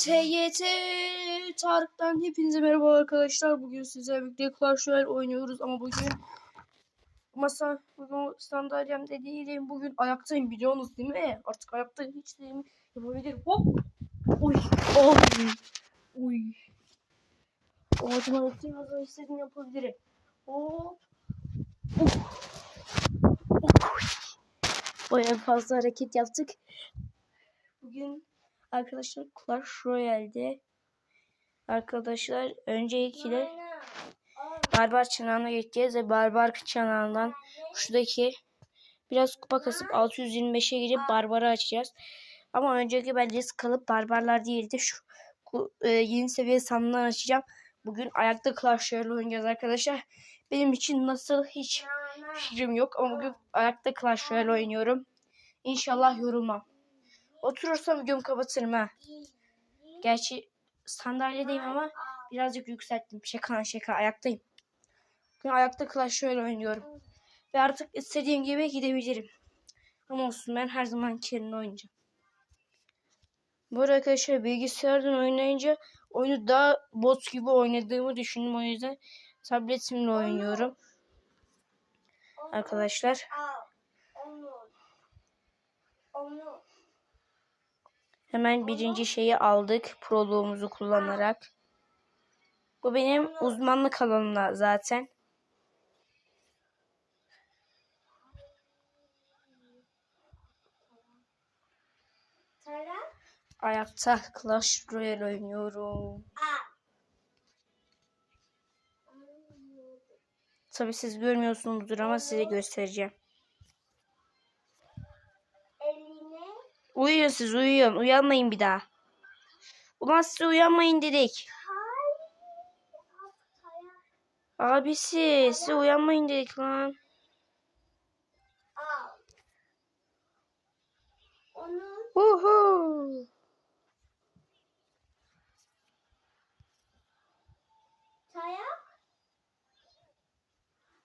TYT Tarık'tan hepinize merhaba arkadaşlar. Bugün size birlikte Clash Royale oynuyoruz ama bugün masa bugün sandalyemde değilim. Bugün ayaktayım biliyorsunuz değil mi? Artık ayakta hiç değilim. Yapabilirim. Hop. Uy. Oy. Uy. Ağzıma atayım az önce istediğimi yapabilirim. Hop. Uf. Uf. Bayağı fazla hareket yaptık. Bugün arkadaşlar Clash Royale'de arkadaşlar öncelikle Barbar çanağına geçeceğiz ve Barbar çanağından şuradaki biraz kupa kasıp 625'e girip Barbar'ı açacağız. Ama önceki ben risk kalıp Barbarlar değil de şu e, yeni seviye sandığı açacağım. Bugün ayakta Clash Royale oynayacağız arkadaşlar. Benim için nasıl hiç fikrim yok ama bugün ayakta Clash Royale oynuyorum. İnşallah yorulmam. Oturursam videomu kapatırım ha. Gerçi sandalyedeyim ama birazcık yükselttim. Şaka şaka ayaktayım. Bugün ayakta Clash Royale oynuyorum. Ve artık istediğim gibi gidebilirim. Ama olsun ben her zaman yerine oynayacağım. Bu arada arkadaşlar bilgisayardan oynayınca oyunu daha bot gibi oynadığımı düşündüm. O yüzden tabletimle oynuyorum. Arkadaşlar. Hemen birinci şeyi aldık proluğumuzu kullanarak. Bu benim uzmanlık alanımda zaten. Ayakta Clash Royale oynuyorum. Tabi siz görmüyorsunuzdur ama size göstereceğim. Uyuyun siz uyuyun. Uyanmayın bir daha. Ulan size uyanmayın dedik. Abisi size uyanmayın dedik lan. Uhu. Tayak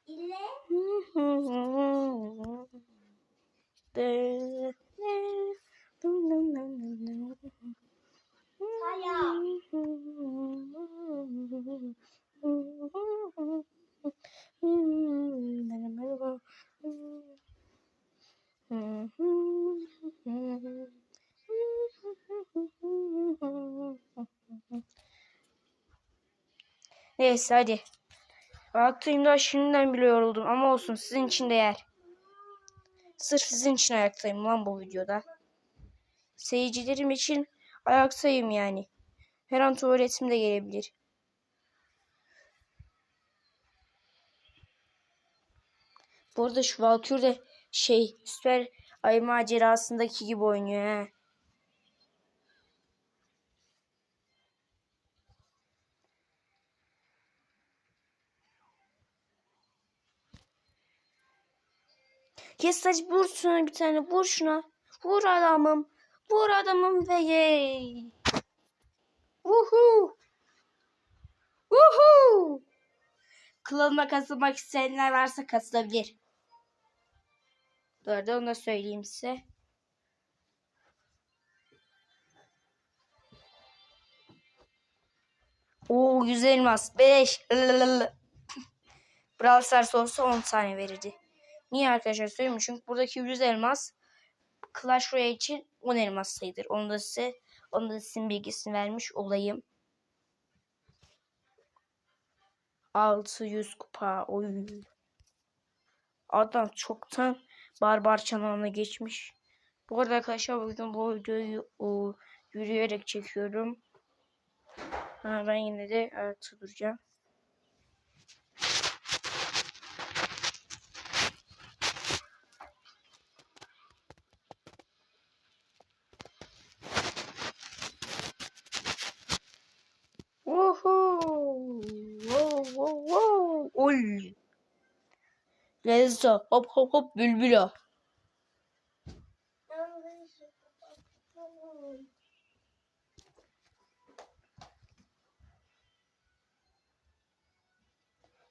ile Neyse hadi. Ayaktayım da şimdiden bile yoruldum ama olsun sizin için değer. Sırf sizin için ayaktayım lan bu videoda. Seyircilerim için ayaktayım yani. Her an tuvaletim de gelebilir. Bu arada şu Valkür de şey süper ay macerasındaki gibi oynuyor he. Kes saç vur şuna bir tane vur şuna. Vur adamım. Vur adamım ve yey. Vuhu. Vuhu. Klanıma katılmak isteyenler varsa katılabilir. Bu arada onu da söyleyeyim size. Oo 100 elmas. 5. Brawl Stars olsa 10 tane verirdi. Niye arkadaşlar söyleyeyim? Çünkü buradaki 100 elmas Clash Royale için 10 elmas sayılır. Onu da size onu da sizin bilgisini vermiş olayım. 600 kupa. Oy. Adam çoktan barbar çanağına geçmiş. Bu arada arkadaşlar bugün bu videoyu o, yürüyerek çekiyorum. Ha, ben yine de ayakta duracağım. Woohoo! Wow, wow, wow. Oy. Lezo. Hop hop hop bülbülo.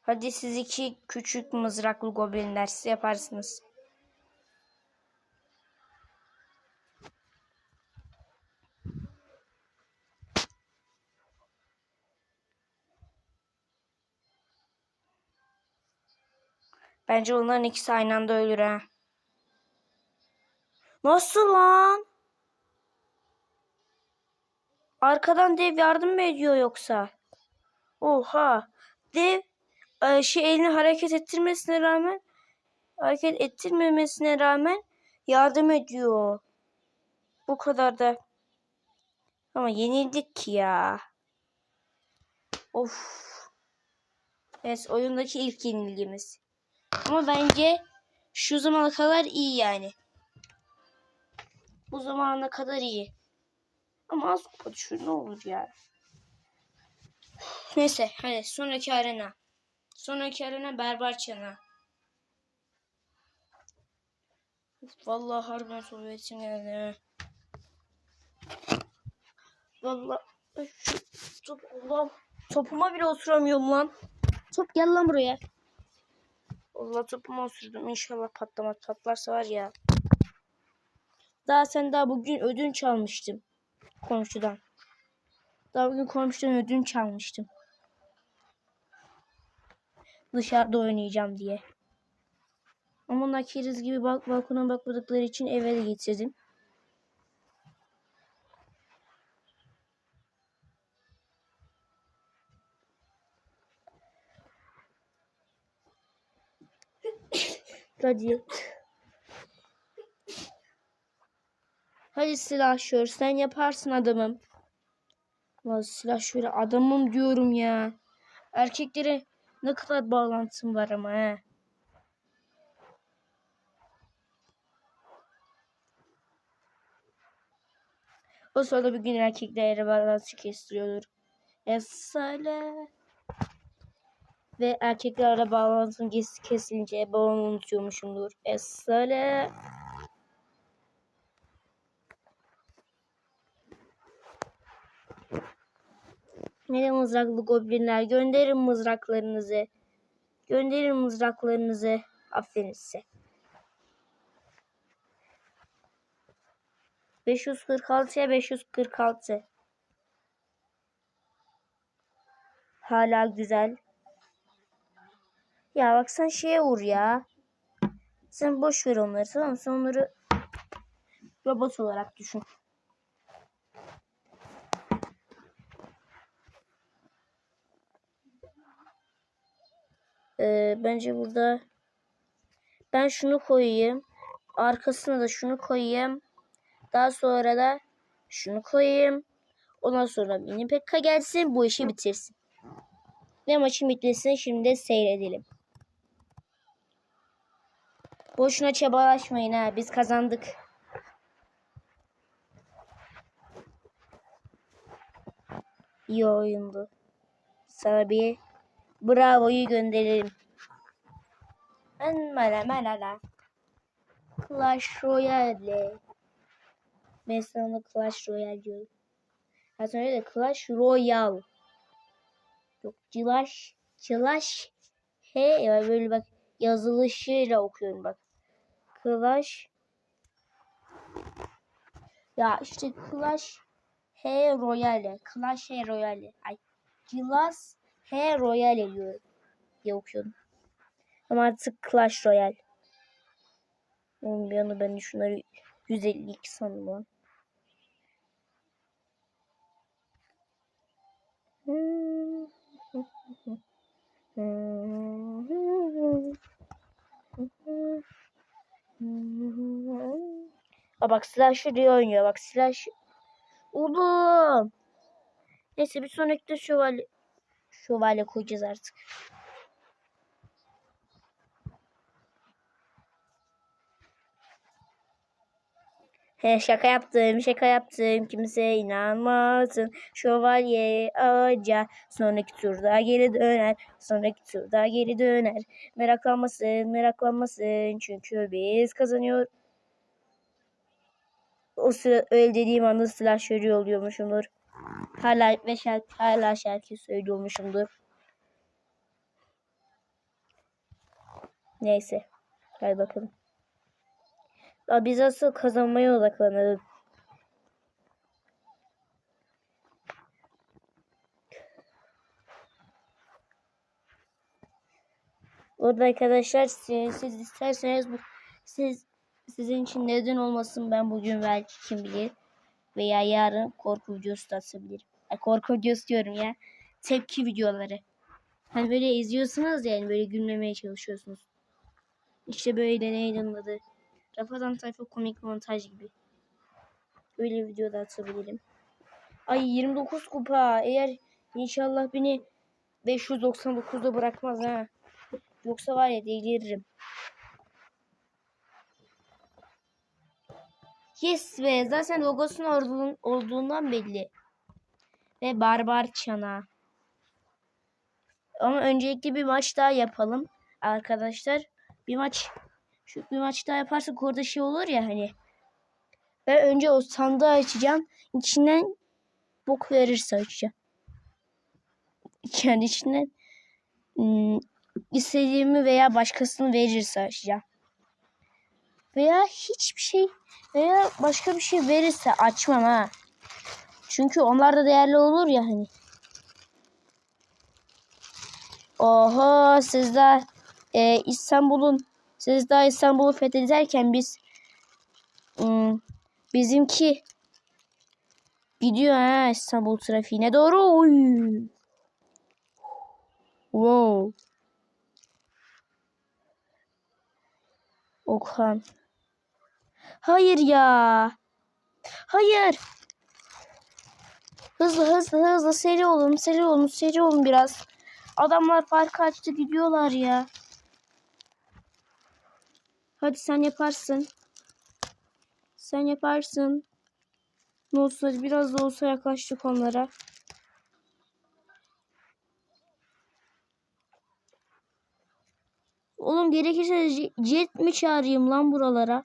Hadi siz iki küçük mızraklı goblinler siz yaparsınız. Bence onların ikisi aynı anda ölür ha. Nasıl lan? Arkadan dev yardım mı ediyor yoksa? Oha. Dev e, şey elini hareket ettirmesine rağmen hareket ettirmemesine rağmen yardım ediyor. Bu kadar da. Ama yenildik ya. Of. Evet oyundaki ilk yenilgimiz. Ama bence şu zamana kadar iyi yani. Bu zamana kadar iyi. Ama az kupa düşür ne olur ya. Neyse hadi sonraki arena. Sonraki arena berber. Vallahi harbiden sohbetim geldi. Vallahi şu top, Allah, topuma bile oturamıyorum lan. Top gel lan buraya. Allah topuma osurdum. İnşallah patlamaz. Patlarsa var ya. Daha sen daha bugün ödünç almıştım. Komşudan. Daha bugün komşudan ödünç almıştım. Dışarıda oynayacağım diye. Ama onlar keriz gibi bak balkona bakmadıkları için eve de getirdim. Hadi. Hadi silahşör sen yaparsın adamım. Lan silahşöre adamım diyorum ya. Erkeklere ne kadar bağlantım var ama he. O sırada bir gün erkeklere bağlantı kestiriyordur. Esale. Ve erkeklerle bağlantım kes kesince babamı unutuyormuşumdur. Esale. Ne mızraklı goblinler gönderin mızraklarınızı. Gönderin mızraklarınızı. Aferin size. 546'ya 546. Hala güzel. Ya bak sen şeye vur ya. Sen boş ver onları tamam mı? Sen onları robot olarak düşün. Ee, bence burada ben şunu koyayım. Arkasına da şunu koyayım. Daha sonra da şunu koyayım. Ondan sonra mini pekka gelsin bu işi bitirsin. Ve maçın bitmesini şimdi de seyredelim. Boşuna çabalaşmayın ha biz kazandık. İyi oyundu. Sana bir bravo'yu gönderelim. Mala mala Clash Royale. Ben sana Clash Royale diyorum. Az önce de Clash Royale. Yok Clash. Clash. He böyle bak yazılışıyla okuyorum bak. Clash. Ya işte Clash He Royale. Clash He Royale. Ay. Clash He Royale diyorum. diye okuyorum. Ama artık Clash Royale. Onun bir yana ben şunları 152 sandım lan. Aa bak Slash diye oynuyor. Bak Slash. Oğlum. Neyse bir sonraki de şövalye. Şövalye koyacağız artık. Şaka yaptım, şaka yaptım. Kimse inanmasın. Şövalye ağaca sonraki turda geri döner. Sonraki turda geri döner. Meraklanmasın, meraklanmasın. Çünkü biz kazanıyor. O sıra öyle dediğim anda slasher'ı oluyormuşumdur. Hala ve şarkı, hala şarkı söylüyormuşumdur. Neyse. Hadi bakalım. Biz asıl kazanmaya odaklanalım. Orada arkadaşlar siz, siz isterseniz bu siz sizin için neden olmasın ben bugün belki kim bilir veya yarın korku videosu da atabilirim. Ay, korku videosu diyorum ya. Tepki videoları. Hani böyle izliyorsunuz ya, yani böyle gülmemeye çalışıyorsunuz. İşte böyle neydi adı? Rafadan Tayfa komik montaj gibi. Böyle video da atabilirim. Ay 29 kupa. Eğer inşallah beni 599'da bırakmaz ha. Yoksa var ya deliririm. Yes be zaten logosun olduğun, olduğundan belli. Ve barbar çana. Ama öncelikle bir maç daha yapalım arkadaşlar. Bir maç şu bir maç daha yaparsak orada şey olur ya hani. Ben önce o sandığı açacağım. İçinden bok verirse açacağım. Yani içinden ım, istediğimi veya başkasını verirse açacağım. Veya hiçbir şey veya başka bir şey verirse açmam ha. Çünkü onlar da değerli olur ya hani. Oho sizler e, İstanbul'un siz daha İstanbul'u fethederken biz ım, bizimki gidiyor ha İstanbul trafiğine doğru. Oy. Wow. Okan. Hayır ya. Hayır. Hızlı hızlı hızlı seri olun seri olun seri olun biraz. Adamlar fark açtı gidiyorlar ya. Hadi sen yaparsın. Sen yaparsın. Ne olsa biraz da olsa yaklaştık onlara. Oğlum gerekirse jet mi çağırayım lan buralara?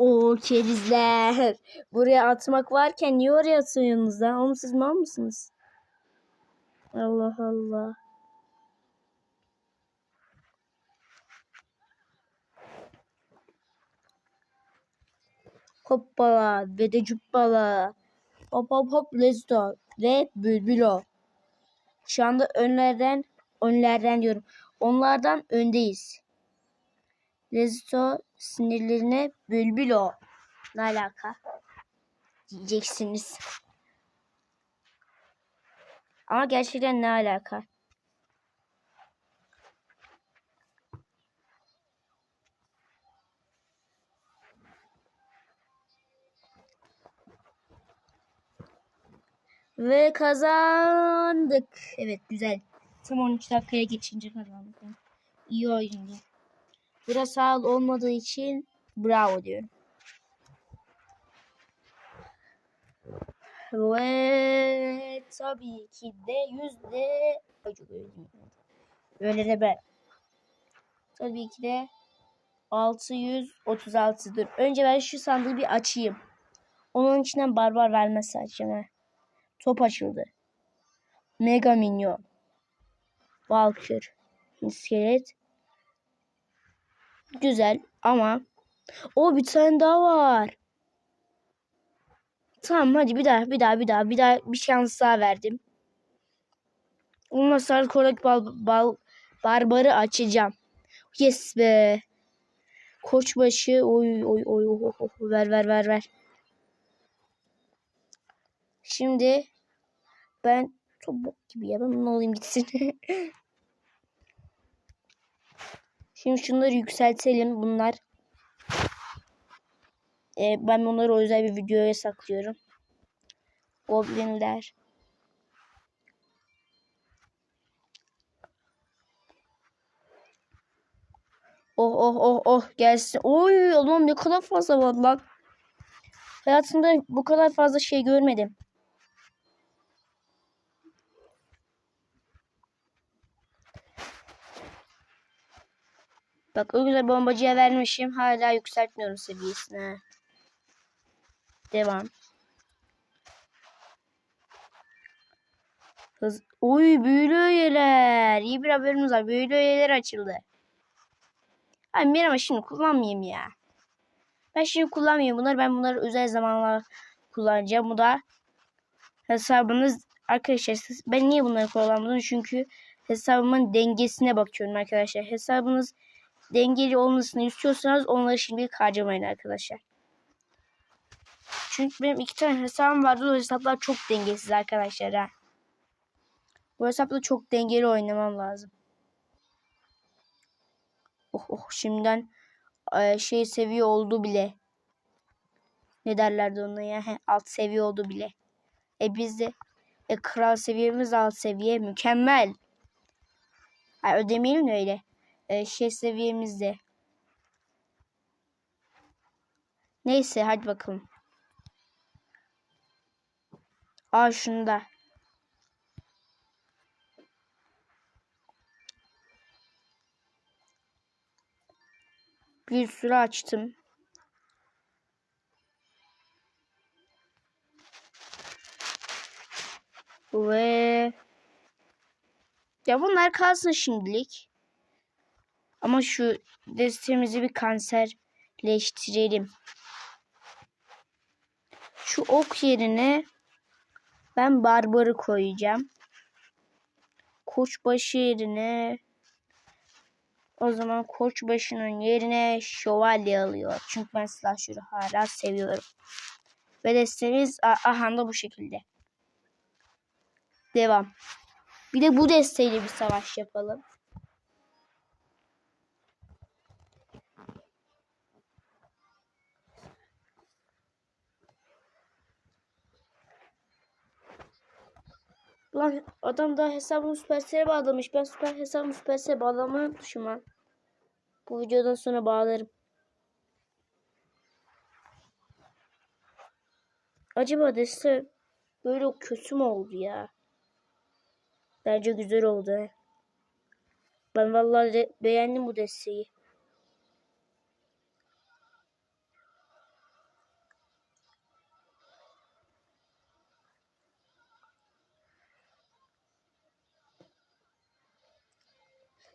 O kerizler. Buraya atmak varken niye oraya atıyorsunuz lan? Oğlum siz mal mısınız? Allah Allah. Hoppala ve de cuppala. Hop hop hop go. Ve bülbül o. Şu anda önlerden, önlerden diyorum. Onlardan öndeyiz. Lezo sinirlerine bülbül o. Ne alaka? Diyeceksiniz. Ama gerçekten ne alaka? Ve kazandık. Evet güzel. Tam 13 dakikaya geçince kazandık. İyi oyundu. Biraz sağ olmadığı için bravo diyorum. Ve tabii ki de yüzde. Öyle de ben. Tabii ki de 636'dır. Önce ben şu sandığı bir açayım. Onun içinden barbar vermezse açacağım. He. Top açıldı. Mega Minyon. Valkür. İskelet. Güzel ama o bir tane daha var. Tamam hadi bir daha bir daha bir daha bir daha bir şans daha verdim. Sarı korak bal, bal barbarı açacağım. Yes be. Koçbaşı oy oy oy oy, oy, oy. ver ver ver ver. Şimdi ben çok gibi ya ben bunu alayım gitsin. Şimdi şunları yükseltelim bunlar. Ee, ben o yüzden bir videoya saklıyorum. Goblinler. Oh oh oh oh gelsin. Oy oğlum ne kadar fazla var lan. Hayatımda bu kadar fazla şey görmedim. Bak o güzel bombacıya vermişim. Hala yükseltmiyorum seviyesine. Devam. Hız. Oy büyülü öğeler. İyi bir haberimiz var. Büyülü öğeler açıldı. Ay bir ama şimdi kullanmayayım ya. Ben şimdi kullanmıyorum bunları. Ben bunları özel zamanlar kullanacağım. Bu da hesabınız arkadaşlar ben niye bunları kullanmadım? Çünkü hesabımın dengesine bakıyorum arkadaşlar. Hesabınız dengeli olmasını istiyorsanız onları şimdilik harcamayın arkadaşlar. Çünkü benim iki tane hesabım vardı. O hesaplar çok dengesiz arkadaşlar ha. Bu hesapla çok dengeli oynamam lazım. Oh oh şimdiden e, şey seviye oldu bile. Ne derlerdi ona ya? He, alt seviye oldu bile. E biz de e, kral seviyemiz alt seviye mükemmel. Ay ödemeyelim de öyle. E, şey seviyemizde. Neyse hadi bakalım. Aa şunda. Bir sürü açtım. Ve ya bunlar kalsın şimdilik. Ama şu destemizi bir kanserleştirelim. Şu ok yerine ben barbarı koyacağım. Koçbaşı yerine o zaman koçbaşının yerine şövalye alıyor. Çünkü ben slasher'ı hala seviyorum. Ve destemiz aha da bu şekilde. Devam. Bir de bu desteğiyle bir savaş yapalım. Lan adam da hesabını Supercell'e bağlamış. Ben süper hesabımı Supercell'e bağlamayı unutmuşum lan. Bu videodan sonra bağlarım. Acaba deste böyle kötü mü oldu ya? Bence güzel oldu. Ben vallahi beğendim bu desteği.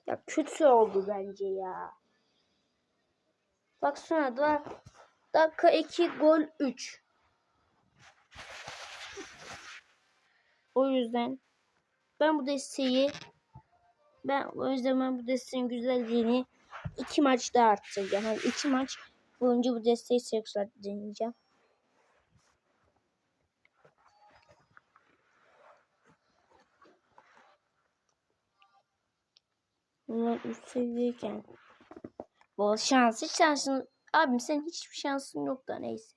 Ya kötü oldu bence ya. Baksana da dakika 2 gol 3. O yüzden ben bu desteği ben o yüzden ben bu desteğin güzelliğini iki maç daha arttıracağım. Yani iki maç boyunca bu desteği tekrar deneyeceğim. Bunlar üst. Bol şans. Hiç şansın. Abim senin hiçbir şansın yok da neyse.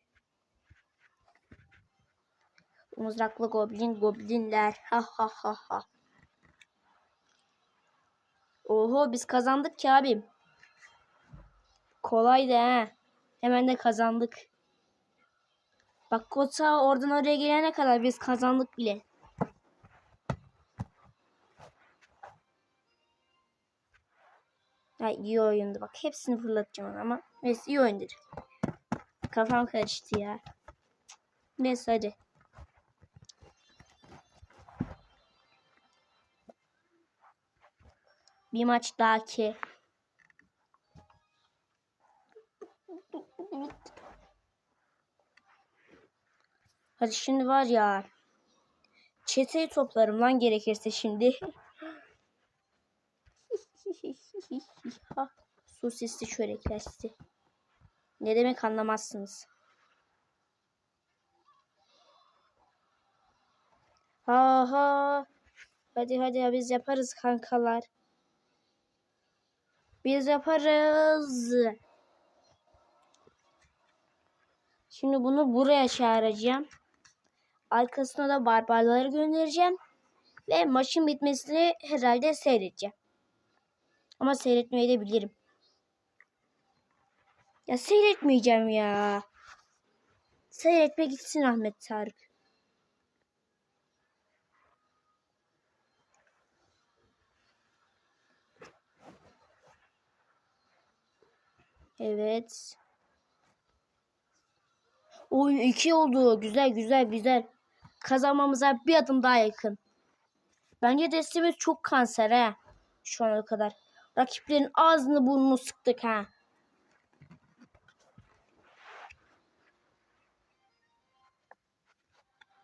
Mızraklı goblin goblinler. Ha ha ha ha. Oho biz kazandık ki abim. Kolaydı ha. Hemen de kazandık. Bak Kota oradan oraya gelene kadar biz kazandık bile. Ya iyi oyundu bak. Hepsini fırlatacağım ama. Neyse iyi oyundu. Kafam karıştı ya. Neyse hadi. Bir maç daha ki. Hadi şimdi var ya. Çeteyi toplarım lan gerekirse şimdi. Sosisli çörekler sizi. Ne demek anlamazsınız. Ha ha. Hadi hadi biz yaparız kankalar. Biz yaparız. Şimdi bunu buraya çağıracağım. Arkasına da barbarları göndereceğim. Ve maçın bitmesini herhalde seyredeceğim. Ama seyretmeyi de bilirim. Ya seyretmeyeceğim ya. Seyretme gitsin Ahmet Tarık. Evet. Oy iki oldu. Güzel güzel güzel. Kazanmamıza bir adım daha yakın. Bence destemiz çok kanser ha. Şu ana kadar. Rakiplerin ağzını burnunu sıktık ha.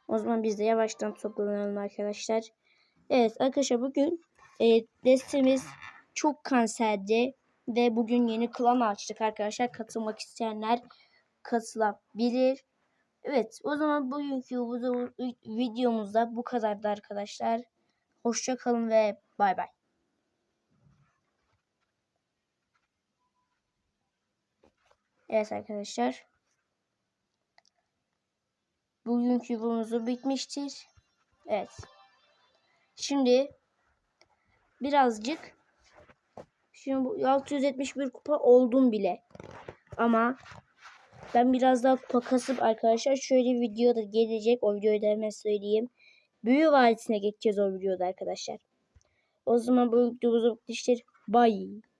O zaman biz de yavaştan toplanalım arkadaşlar. Evet arkadaşlar bugün e, destemiz çok kanserdi. Ve bugün yeni klan açtık arkadaşlar. Katılmak isteyenler katılabilir. Evet o zaman bugünkü videomuzda bu kadardı arkadaşlar. Hoşça kalın ve bay bay. Evet arkadaşlar. Bugünkü videomuz bitmiştir. Evet. Şimdi birazcık şimdi bu 671 kupa oldum bile. Ama ben biraz daha kupa kasıp arkadaşlar şöyle video da gelecek. O videoyu da hemen söyleyeyim. Büyü vadisine geçeceğiz o videoda arkadaşlar. O zaman bu videomuz bitmiştir. Bye.